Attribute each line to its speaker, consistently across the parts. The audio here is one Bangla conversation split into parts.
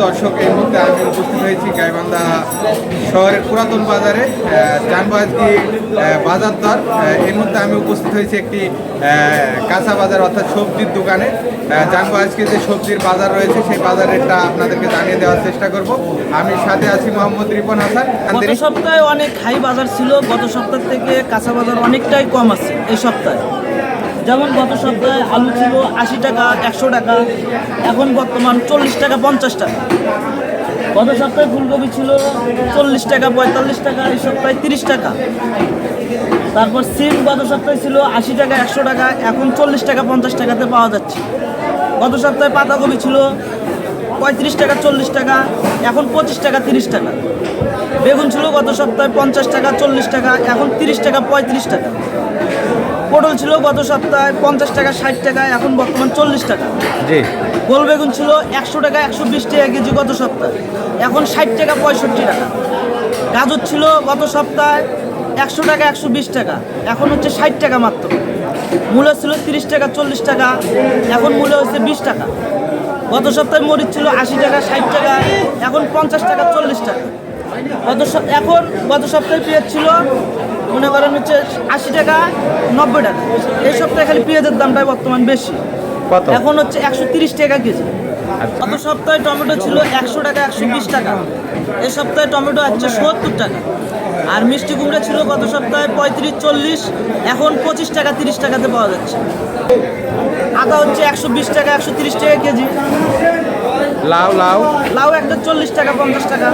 Speaker 1: দর্শক এই মুহূর্তে আমি উপস্থিত হয়েছি গাইবান্ধা শহরের পুরাতন বাজারে জানব বাজার দর এই মুহূর্তে আমি উপস্থিত হয়েছি একটি কাঁচা বাজার অর্থাৎ সবজির দোকানে। আহ, যে সবজির বাজার রয়েছে সেই বাজার রেটটা আপনাদেরকে জানিয়ে দেওয়ার চেষ্টা করব। আমি সাথে আছি মোহাম্মদ রিপন হাসান।
Speaker 2: গত সপ্তাহে অনেক হাই বাজার ছিল গত সপ্তাহ থেকে কাঁচা বাজার অনেকটাই কম আছে এই সপ্তাহে। যেমন গত সপ্তাহে আলু ছিল আশি টাকা, একশো টাকা, এখন বর্তমান চল্লিশ টাকা, পঞ্চাশ টাকা। গত সপ্তাহে ফুলকপি ছিল চল্লিশ টাকা, পঁয়তাল্লিশ টাকা, এই সপ্তাহে তিরিশ টাকা। তারপর সিম গত সপ্তাহে ছিল আশি টাকা, একশো টাকা, এখন চল্লিশ টাকা, পঞ্চাশ টাকাতে পাওয়া যাচ্ছে। গত সপ্তাহে পাতাকপি ছিল পঁয়ত্রিশ টাকা, চল্লিশ টাকা, এখন পঁচিশ টাকা, তিরিশ টাকা। বেগুন ছিল গত সপ্তাহে পঞ্চাশ টাকা, চল্লিশ টাকা, এখন তিরিশ টাকা, পঁয়ত্রিশ টাকা। পটল ছিল গত সপ্তাহে পঞ্চাশ টাকা ষাট টাকা এখন বর্তমান চল্লিশ টাকা।
Speaker 1: জি।
Speaker 2: গোল বেগুন ছিল একশো টাকা একশো বিশ টাকা কেজি গত সপ্তাহে। এখন ষাট টাকা পঁয়ষট্টি টাকা। গাজর ছিল গত সপ্তাহে একশো টাকা একশো বিশ টাকা। এখন হচ্ছে ষাট টাকা মাত্র। মূল্য ছিল তিরিশ টাকা চল্লিশ টাকা। এখন মূল্য হচ্ছে বিশ টাকা। গত সপ্তাহে মরিচ ছিল আশি টাকা ষাট টাকা। এখন পঞ্চাশ টাকা চল্লিশ টাকা। গত এখন গত সপ্তাহে পেঁয়াজ ছিল মনে করেন হচ্ছে আশি টাকা নব্বই টাকা। এই সপ্তাহে খালি পেঁয়াজের দামটাই বর্তমান বেশি।
Speaker 1: কত?
Speaker 2: এখন হচ্ছে একশো তিরিশ টাকা কেজি। গত সপ্তাহে টমেটো ছিল একশো টাকা একশো বিশ টাকা। এই সপ্তাহে টমেটো হচ্ছে সত্তর টাকা। আর মিষ্টি কুমড়া ছিল গত সপ্তাহে পঁয়ত্রিশ চল্লিশ এখন পঁচিশ টাকা তিরিশ টাকাতে পাওয়া যাচ্ছে। আদা হচ্ছে একশো বিশ টাকা একশো তিরিশ টাকা কেজি।
Speaker 1: লাউ লাউ।
Speaker 2: লাউ একটা চল্লিশ টাকা পঞ্চাশ টাকা।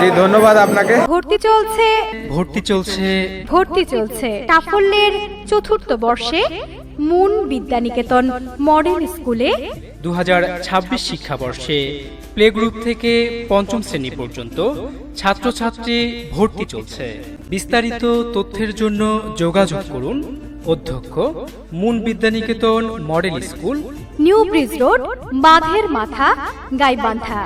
Speaker 1: জি ধন্যবাদ আপনাকে।
Speaker 3: ভর্তি চলছে।
Speaker 4: ভর্তি চলছে।
Speaker 3: ভর্তি চলছে। সাফল্যের চতুর্থ বর্ষে মুন বিদ্যানিকেতন মডেল স্কুলে
Speaker 4: দু হাজার ছাব্বিশ শিক্ষাবর্ষে প্লে গ্রুপ থেকে পঞ্চম শ্রেণি পর্যন্ত ছাত্রছাত্রী ভর্তি চলছে। বিস্তারিত তথ্যের জন্য যোগাযোগ করুন অধ্যক্ষ Moon Bidyaniketan model school
Speaker 3: new bridge road বাঁধের মাথা গাইবান্ধা।